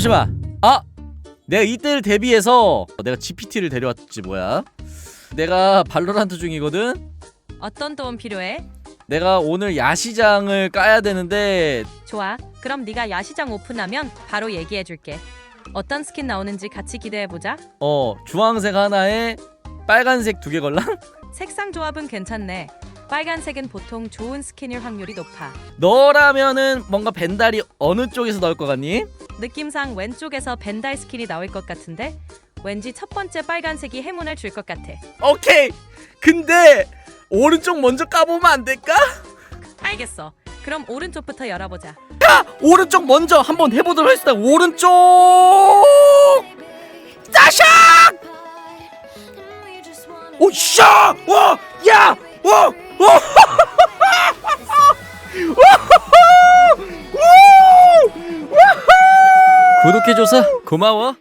잠시만 아 내가 이때를 대비해서 내가 GPT를 데려왔지 뭐야 내가 발로란트 중이거든 어떤 도움 필요해? 내가 오늘 야시장을 까야 되는데 좋아. 그럼 네가 야시장 오픈하면 바로 얘기해 줄게. 어떤 스킨 나오는지 같이 기대해 보자. 어 주황색 하나에 빨간색 두 개 걸랑? 색상 조합은 괜찮네. 빨간색은 보통 좋은 스킨일 확률이 높아. 너라면은 뭔가 벤달이 어느 쪽에서 나올 것 같니? 느낌상 왼쪽에서 벤달 스킨이 나올 것 같은데 왠지 첫 번째 빨간색이 행운을 줄 것 같아. 오케이 근데 오른쪽 먼저 까보면 안 될까? 알겠어. 그럼 오른쪽부터 열어보자. 오른쪽 먼저 한번 해보도록 하겠습니다 오른쪽 짜샥 오샤 와! 구독해줘서 고마워